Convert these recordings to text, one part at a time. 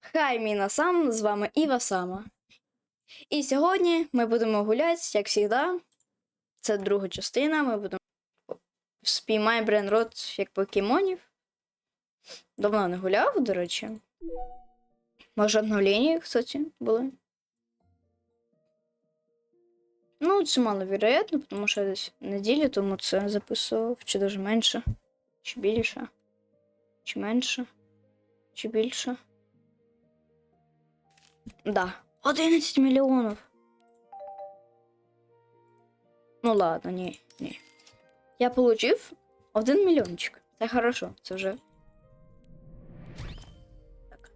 Хай Мінасан, з вами Іва Сама. І сьогодні ми будемо гуляти, як завжди. Це друга частина. Ми будемо спіймай брейнрот як покемонів. Давно не гуляв, до речі. Може, обновлення, кстати, були. Ну, це маловероятно, тому що я десь неділю тому це записував, чи даже менше, чи більше, чи менше, чи більше. Да. 11 миллионов. Ну ладно, ні, ні. Я получив один мільйончик. Це хорошо, це вже. Так.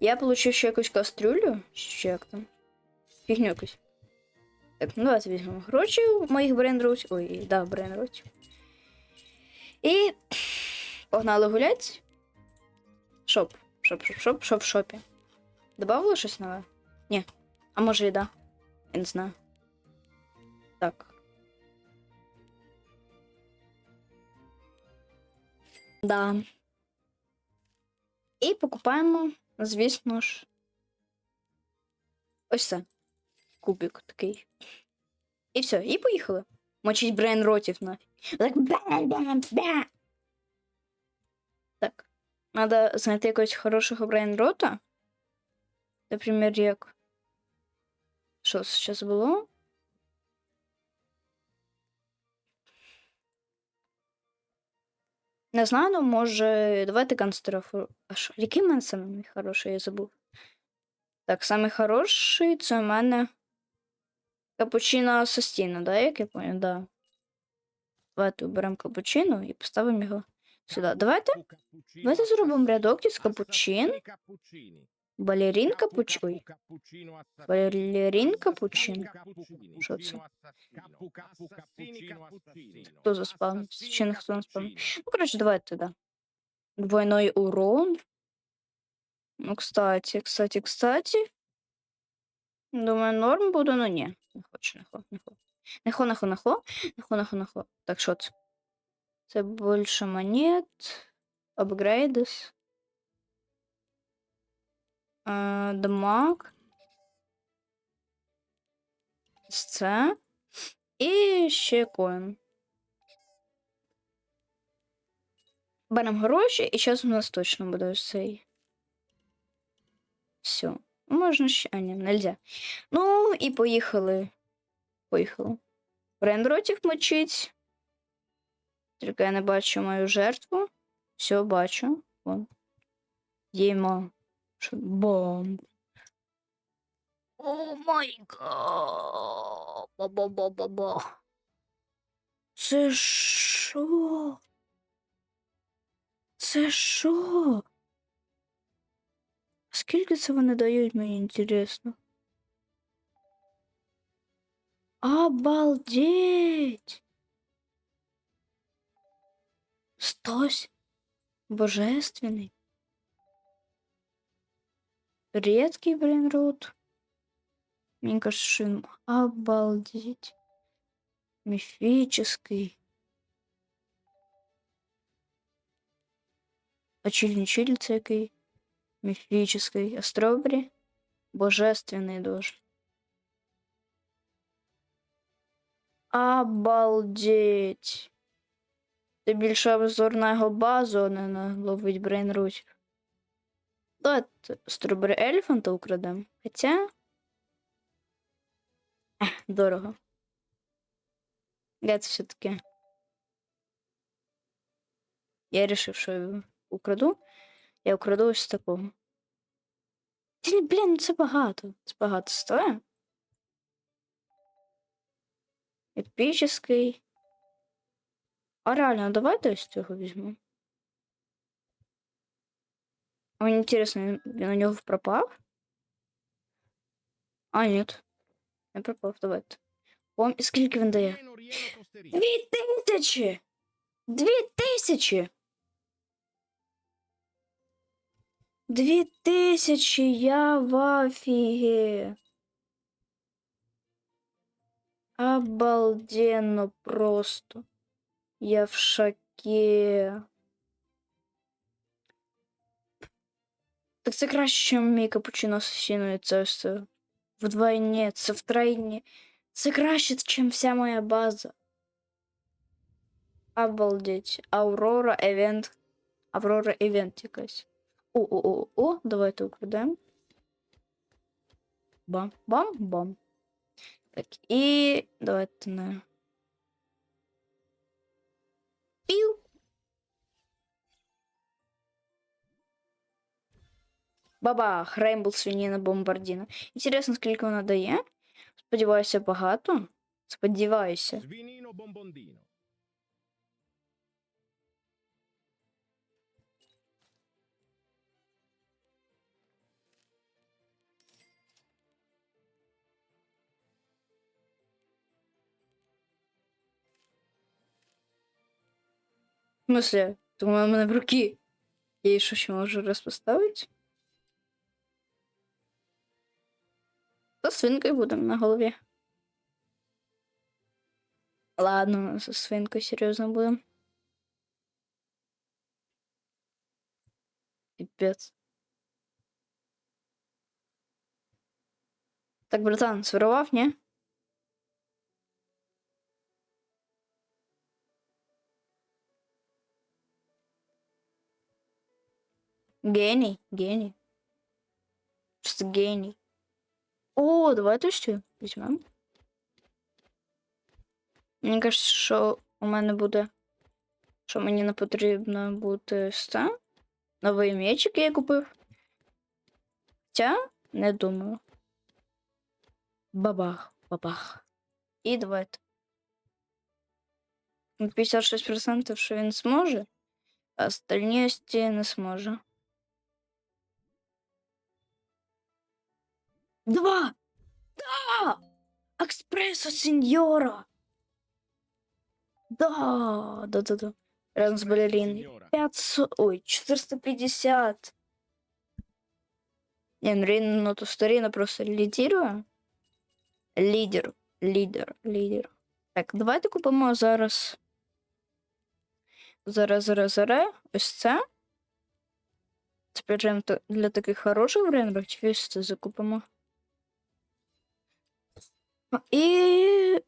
Я получив ще якусь кастрюлю, чи як там. Фігню якусь. Так, ну давайте візьмемо гроші у моїх брендротів. Ой, да, брендротів. І погнали гулять. Шоп. Шоп, шоп, шоп, шоп в шопі. Добавило щось нове? Ні. А може і да. Я не знаю. Так. Да. І покупаємо, звісно ж. Ось це. Кубик такий. І все, і поїхали. Мочить брейн ротів нафіг. Так. Надо знайти якогось хорошого брейн рота. Наприклад, як. Що зараз було? Не знаю, ну може. Давайте констрафу. А що? Який в мене самий хороший, я забув. Так, самий хороший це у мене. Капучино Состіно, да, як я понял, да. Давайте оберемо капучино і поставимо його сюди. Давайте. Давайте зробимо рядок із капучин. Балерін капучин. Ой. Балерін капучин. Що це? Хто заспав? Чи не хто не спав? Ну, коротше, давайте, да. Двойной урон. Ну, кстати, кстати, кстати. Думаю, норм буде, ну ні. Не хочу, не хочу, не хочу. Не хо, не хо, не хо. Не хо, не хо, не хо. Так, що це? Це більше монет. Апгрейдес. Е, Дамаг. Це. І ще коін. Беремо гроші, і зараз у нас точно буде цей. Все. Можна ще. А, ні, нельзя. Ну, і поїхали. Поїхали. Брендротів мочить. Тільки я не бачу мою жертву. Все, бачу. Вон. Діма. Що- Бомб. О май гад. Ба-ба-ба-ба-ба. Це що? Це що? Скільки це вони дають, мені інтересно. Обалдеть! Стось божественный. Редкий брейнрот. Мне кажется, что им обалдеть. Мифический. А чиль-не-чиль? Мифический. А стробрі? Божественний дуже. Обалдеть. Це більше обзор на його базу, а не ловить брейнрутів. Давайте стробері елефанта украдемо. Хоча. Ех, дорого. Я це все таки. Я вирішив, що я украду. Я украду ось такого. Та Блін, ну це багато. Це багато стоїть. Епічний. А реально, давайте ось цього візьму. А мені інтересно, він, він у нього пропав? А, ні. Не пропав, давайте. Пом... Скільки він дає? Дві тисячі! Дві тисячі! Дві тисячі, я в афіге. Обалденно просто. Я в шоке. Так це краще, ніж мій капучино асасіно, і це все. Вдвойні, це втройні. Це краще, ніж вся моя база. Обалдеть. Аврора Евент. Аврора Евент якась. О-о-о-о, давайте украдемо. Бам, бам, бам. Так, і давайте на. Бабах, Рейнбол свиніна бомбардіна. Інтересно, скільки вона дає. Сподіваюся, багато. Сподіваюся. В смысле? Думаю, у мене в руки. Я її що ще можу раз Та свинкою будемо на голові. Ладно, со свинкою серйозно будемо. Пипец. Так, братан, своровав, ні? Гений, гений. Просто гений. О, давайте ще візьмемо. Мені кажется, що у мене буде. Що мені не потрібно буде ста. Новий м'ячик я купив. Хоча не думаю. Бабах, бабах. І давайте. На 56% що він зможе, а остальні ось ті не зможе. Два! Да! Експресо сеньора! Да, да, да, да. Рядом с балериной. Signora. 500, ой, 450. Не, ну Рина, ну то Старина просто лідірує. Лідер, лідер, лідер. Так, давайте купимо зараз. Зараз, зараз, зараз. Ось це. Це прям та- для таких хороших брендів, чи ось це закупимо. А, І.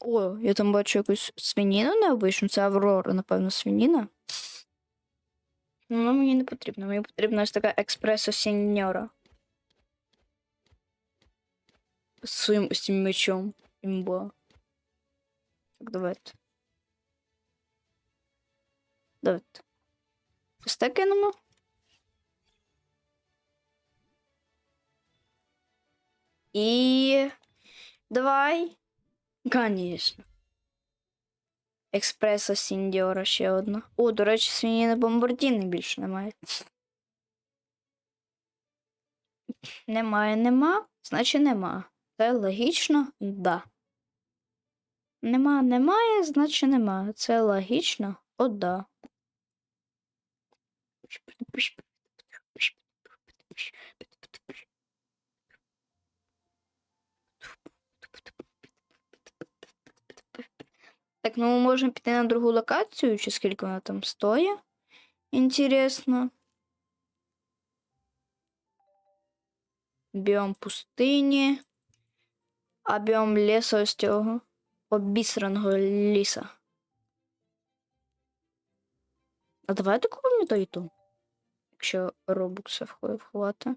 О, я там бачу якусь свиніну необичну. Це Аврора, напевно, свиніна. Ну, мені не потрібно. Мені потрібна ось така експресо сеньора. З своїм ось цим мечом. Імбо. Так, давайте. Давайте. Ось так кинемо. І. Давай. Конечно. Експресо Сіндіора ще одна. О, до речі, свиніни бомбардіни більше немає. Немає, нема, значить нема. Це логічно, да. Нема, немає, значить нема. Це логічно, о, да. Так, ну ми можемо піти на другу локацію, чи скільки вона там стоїть. Інтересно. Біом пустині. А біом лісу ось цього. Обісраного ліса. А давайте купимо то і ту. Якщо робукса вховати.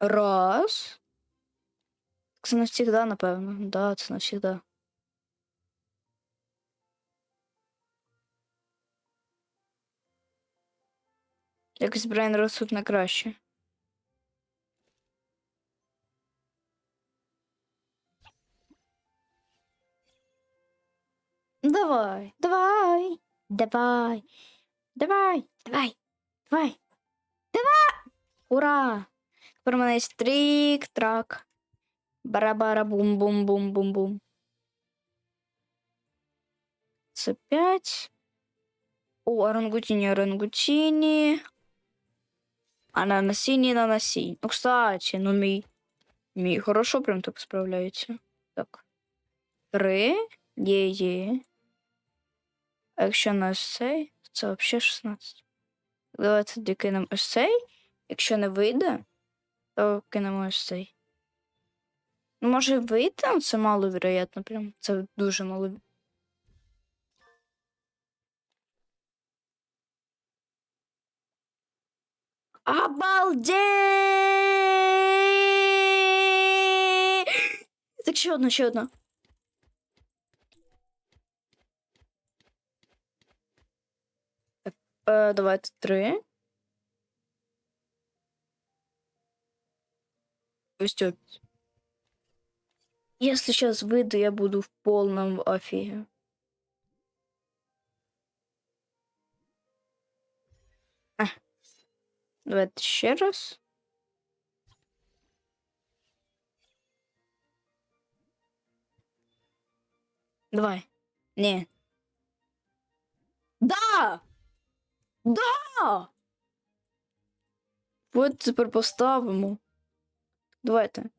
Раз. Це навсегда, напевно. Да, це навсегда. Якось Брайан Росут на краще. Давай, давай, давай, давай, давай, давай, давай. Ура! Тепер у мене є трік-трак. Бара-бара бум-бум-бум-бум-бум. Це п'ять. О, орангутіні, орангутіні. Ананасіні, нанасінь. Ну, кстати, ну мій. Мій хорошо прям так справляється. Так. Три. Є, є. А якщо у нас цей, це взагалі 16. Давайте тоді кинемо ось цей. Якщо не вийде, то кинемо ось цей. Ну, може вийти, але це маловероятно прям. Це дуже мало. Обалдеть! Так ще одна, ще одна. Так, е, давайте три. Ось. Если сейчас выйду, я буду в полном офиге. Давайте ще раз. Давай. Не. Да! Да! От тепер поставимо. Давайте.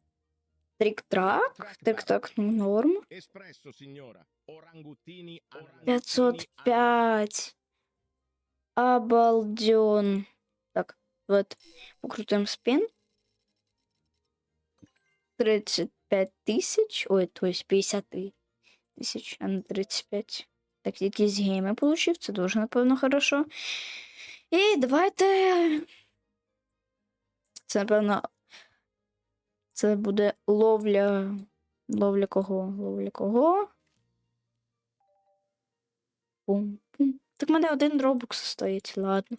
Трік-трак. Трік-трак, ну норм. Espresso, signora. Orangutini. orangutini, 505. Обалден. Вот, покрутим спин. 35 тысяч. Ой, то есть 53 тысяч, а не 35. Так, якісь гейми получив, це дуже, напевно, хорошо. І давайте. Це, напевно. Це буде ловля. Ловля кого? Ловля кого? Пум-пум. Так в мене один робокс стоїть, ладно.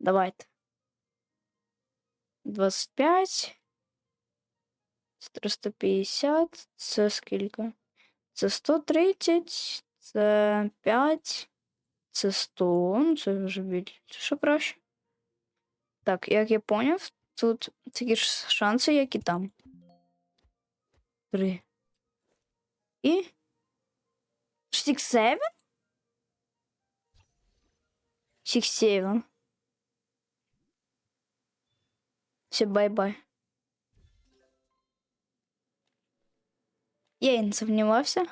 Давайте. 25. 350. Це скільки? Це 130, це 5, це 100. Ну, це вже більше. Проще? Так, як я поняв, тут такі ж шанси, як і там. 3. І. 6-7? 6-7. Все, бай-бай. Я і не сумнівався.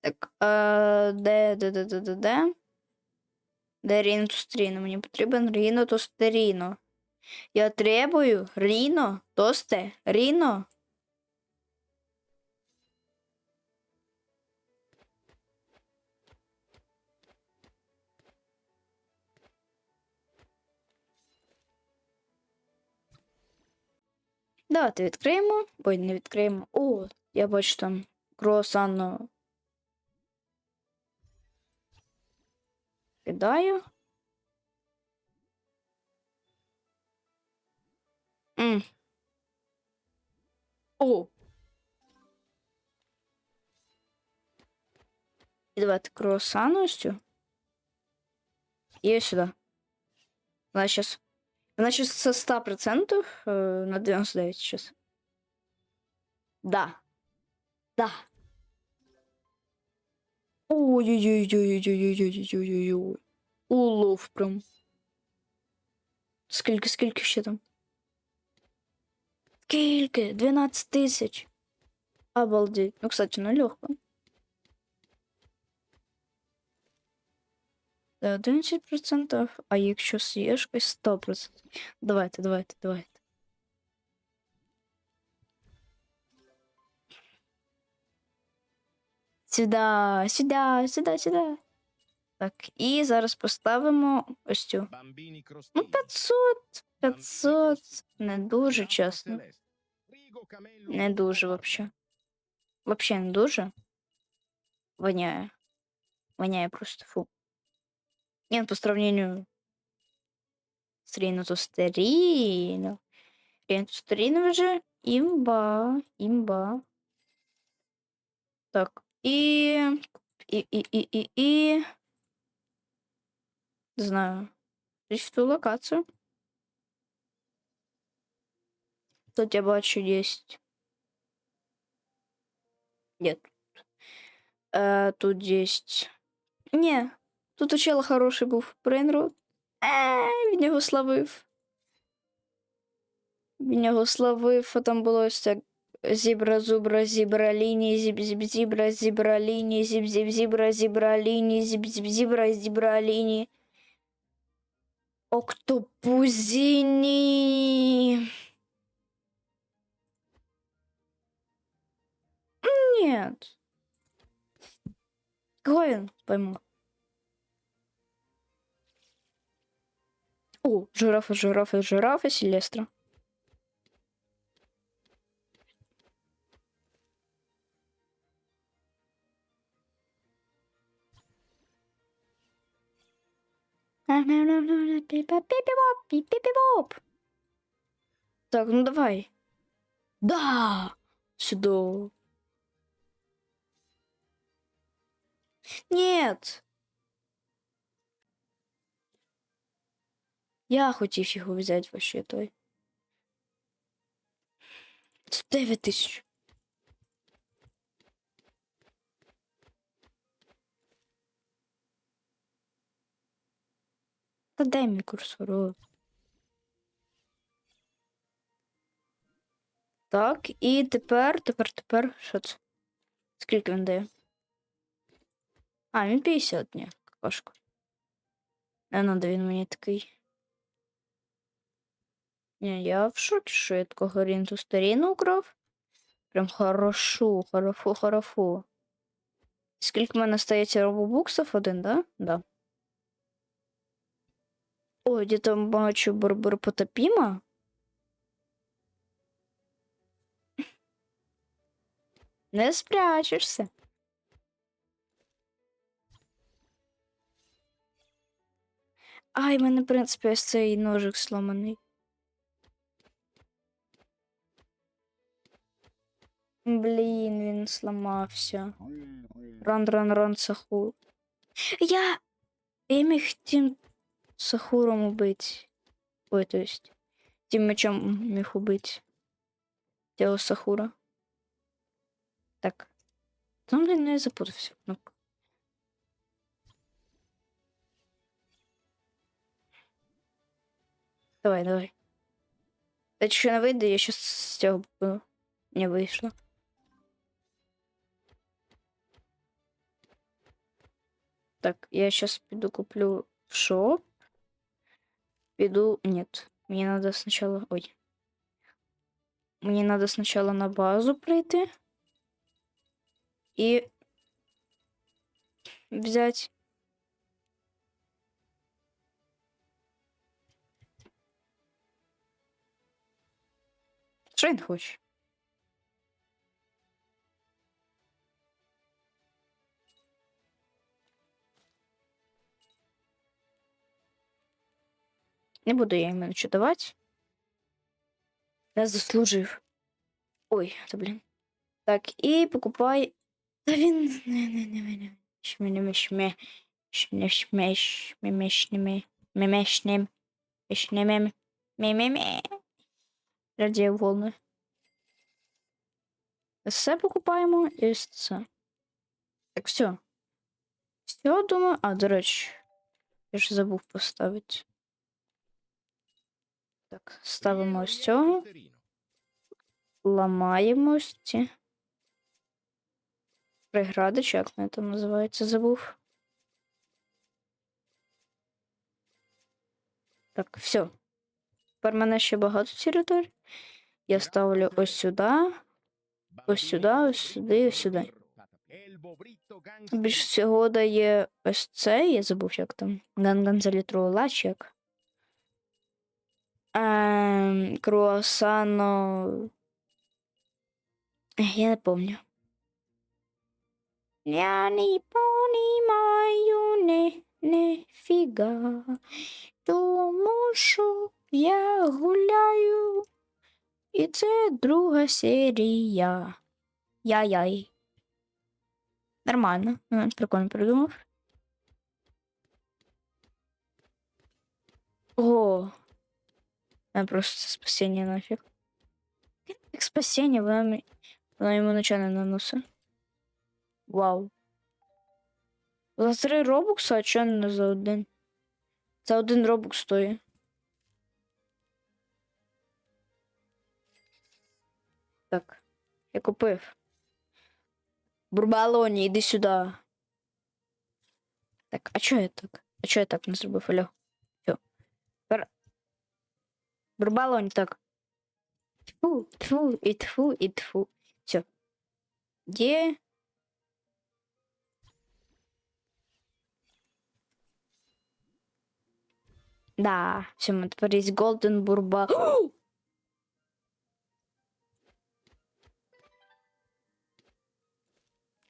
Так, е, де, де, де, де, де, де? Де Ріно Тостеріно? Мені потрібен Ріно Тостеріно. Я требую Ріно Тосте Ріно. Давайте відкриємо. Ой, не відкриємо. О, я бачу там круасанно. Кидаю. М. О. І давайте круасан ось цю. І ось сюди. Щас. Значит, со 100% э, на 99 сейчас. Да. Да. Ой-ой-ой-ой-ой-ой-ой-ой-ой-ой. Улов прям. Скільки, скільки ще там? Скільки? 12 тисяч. Обалдеть. Ну, кстати, ну легко. Та 11%, а якщо єшкою 100%. Давайте, давайте, давайте. Сюда, сюда, сюда, сюда. Так, і зараз поставимо ось цю. Ну, 500, 500. Не дуже чесно. Не дуже вообще. Вообще не дуже. Воняє. Воняє просто фу. Нет, по сравнению с Рейнотостерино. Рейнотостерино же имба, имба. Так, и... И, и, и, и, и... Знаю. Ту локацию. Тут я бачу есть. Нет. Э, тут есть... Не, Тут у чела хороший був Брейнрот. Е, він його славив. Він його славив, а там було ось так. Зібра, зубра, зібра, лінії, зіб, зіб, зібра, зібра, лінії, зіб, зіб, зібра, зібра, лінії, зіб, зіб, зібра, зібра, лінії. Октопузіні. Нет. Кого я пойму? О, жирафа, жирафа, жирафа, Селестра. Так, ну давай. Да! Сюда. Нет. Я хотів його взяти вообще той. Це 9 тисяч. Та дай мій курсор. Так, і тепер, тепер, тепер, що це? Скільки він дає? А, він 50, ні, какашка. Не надо він мені такий. Ні, я в шокі, що я такого рінту старіну украв. Прям хорошо, хорошо, хорошо. Скільки в мене стається робобуксів? Один, да? Да. Ой, де там бачу Барбар Потапіма. Не спрячешся. Ай, в мене, в принципі, ось цей ножик сломаний. Блін, він сломався. Ран, ран, ран, сахур. Я. Я міг тим сахуром убить. Ой, то есть. Тим мечом міг убить. Тіло сахура. Так. Там, блін, я запутався. Ну. Давай, давай. Та що не вийде, я щас з цього б- не вийшло. Так, я сейчас піду куплю в шоп. Піду. Нет. Мне надо сначала. Ой. Мне надо сначала на базу прийти. И взять. Що він Не буду я йому нічого давати. Я заслужив. Ой, та блін. Так, і покупай. Та він. Не, не, не, не. Шме, не, шме. Шме, шме, шме, шме, меме, шнем. Шнемем. Мемеме. Радіо волни. Все покупаємо і ось. Так, все. Все, думаю. А, до речі, я ж забув поставити. Так, ставимо ось цього, ламаємо ось ці. Прегради, чи як вони там називаються, забув. Так, все. Тепер в мене ще багато територій. Я ставлю ось сюди. Ось сюди, ось сюди, ось сюди. Більш всього дає ось цей, я забув, як там. Ганган за літровий лачик. Ем, круасано. Я не помню. Я не понимаю не, не фіга. Тому що я гуляю. І це друга серія. Яй-яй. Нормально. М, Прикольно придумав. О. А просто нафіг. Як спасіння, вона, мені- вона йому нічого не. Вау. За три робокса, а чого не за один? За один робокс стоїть. Так, я купив. Бурбалоні, іди сюди. Так, а чого я так? А чого я так не зробив, алло? Бурбалонь так. Тьфу, тьфу, і тьфу, і тьфу. Все. Где? Да, все, мы тепер є Голден Бурба.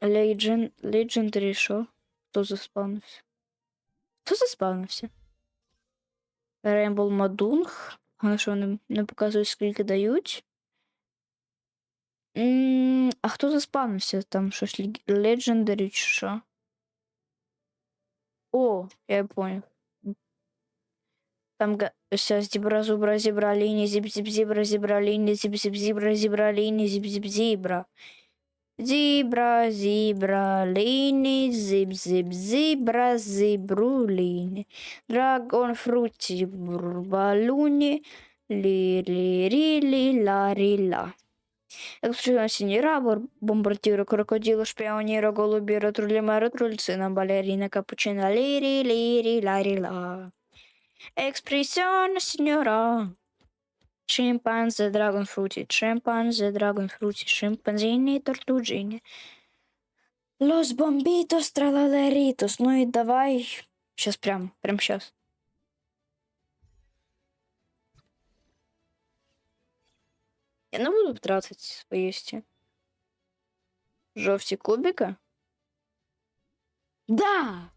Legend, Legendary що? Хто заспавнився? Хто заспавнився? Rainbow Мадунг. Але що вони не показують, скільки дають. М, А хто заспавнився? Там щось лі- Legendary чи що? О, я понял. Там га- ся зібра, зубра, зібра, ліні, зіб, зіб, зібра, зібра, ліні, зіб, зіб, Зібра, зібра, ліні, зіб, зіб, зібра. Зібру, ліні. Драгон, фруті, бурбалуні, лі, лі, рі, лі, ла, рі, ла. Експресіон сініра, бор- бомбардіро, крокодило, шпіоніро, голубіро, трулімеро, трульцина, балеріна, капучина, лірі, лірі, ларі, ла. Експресіон сіньора. Шимпанзе, драгонфруті, шимпанзе, драгонфруті, шимпанзіні, тортуджіні. Лос бомбітос, тралалерітос. Ну і давай. Щас прям, прям щас. Я не буду тратить свої ці. Жовті кубики. Да!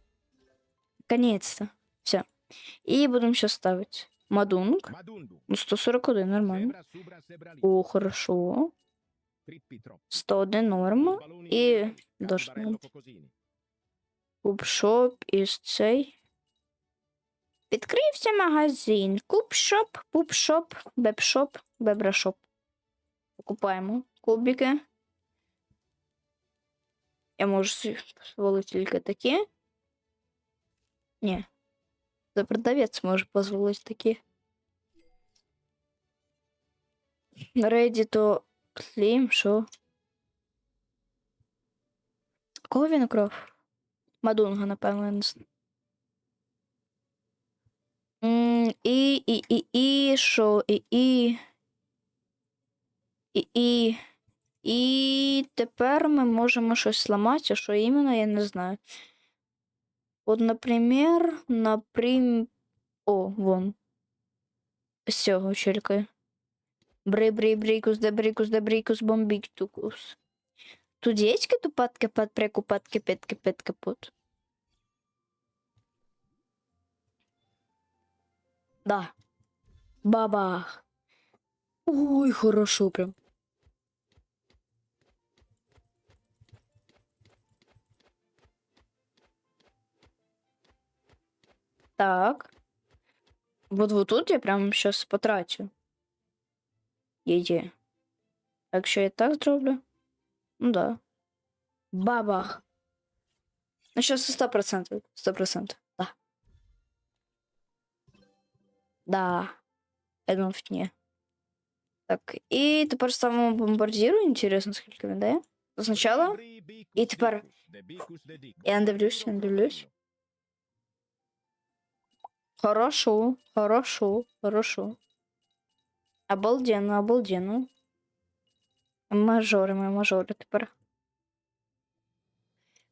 Наконец-то. Все. І будемо ще ставити. Мадунг. Ну, 141, нормально. Zebra, subra, zebra, lì. О, хорошо. 101 норма. І cocosini. Кубшоп із цей. Відкрився магазин. Кубшоп, пупшоп, бебшоп, бебрашоп. Покупаємо кубики. Я можу дозволити тільки такі. Ні. За продавець може дозволити такі. Ready to claim, що? Кого він украв? Мадунга, напевно, я не знаю. І, і, і, і, що, і, і. І, і. І тепер ми можемо щось зламати, а що іменно, я не знаю. От, наприклад, наприм... О, вон. З цього челькає. Бри, бри, брикус, де брикус, де брикус, бомбік, тукус. Тут есть тупатки, подпреку, падки, петки, петки, пут. Да. Бабах. Ой, хорошо прям. Так. Вот вот тут я прям сейчас потрачу. Є-є. Якщо я так зроблю. Ну да. Бабах. Ну, сейчас сто процентов. Сто процентов. Да. Да. Я думав, ні. Так, і тепер ставимо бомбардіру. Інтересно, скільки він дає. Спочатку Debri, bicus, І тепер- dicus, debicus, dedicus. я не дивлюсь, я не дивлюсь. Хорошо, хорошо, хорошо. Обалденно, обалденно. Мажори, ми мажори тепер.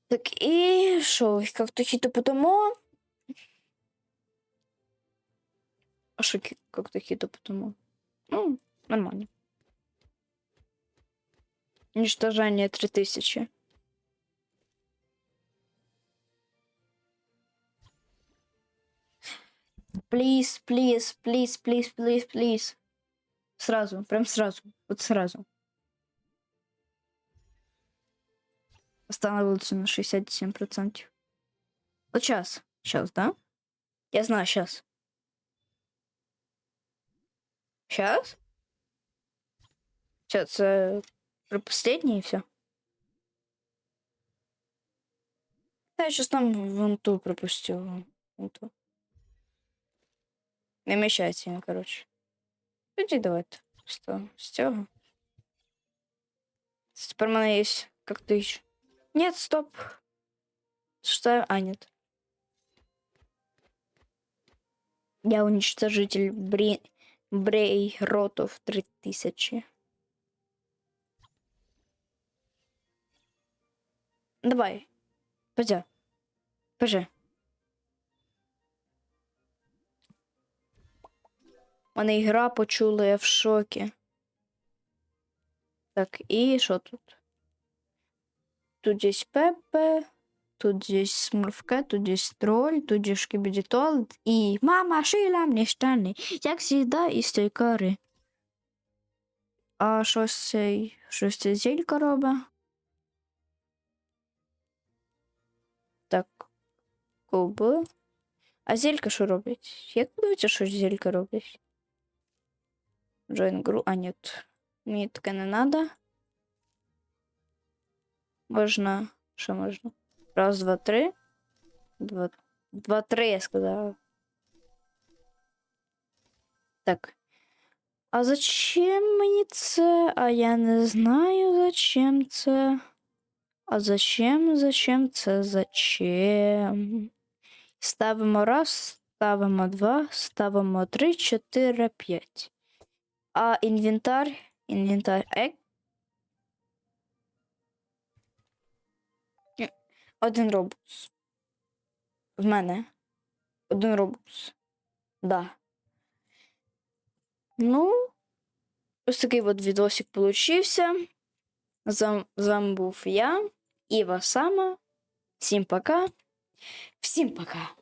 Так, і що, як то хіто потому? А що, ки- як то хіто потому? Ну, нормально. Уничтожение 3000. Please, please, please, please, please, please. Сразу, прям сразу. Вот сразу. Остановился на 67%. Вот сейчас. Сейчас, да? Я знаю, сейчас. Сейчас? Сейчас, э, про последнее и все. Я сейчас там вон ту пропустил. Вон ту. Не мішається він, коротше. Тоді давайте. Що? З цього. Тепер в мене є коктейль. Нет, стоп. Что? А, нет. Я уничтожитель бри... Брей Ротов 3000. Давай. Пойдя. Пожи. Мене ігра почула, я в шокі. Так, і що тут? Тут есть Пепе, тут есть Смурфке, тут есть тролль, тут есть Шкибідітол і мама шила мені штани, як завжди, із тої кори. А щось цей, щось цей зелька робить? Так, куби. А зелька що робить? Як дивиться, що зелька робить? Join гру, а ні, мені таке не надо. Можна, що можна? Раз, два, три. Два, два, три, я сказала. Так. А зачем мені це? А я не знаю, зачем це. А зачем, зачем це? Зачем? Ставимо раз, ставимо два, ставимо три, чотири, п'ять. А інвентар, інвентар, ек. Один робус. В мене. Один робус. Да. Ну, ось такий от відосик получився. З вами був я, Іва Сама. Всім пока. Всім пока.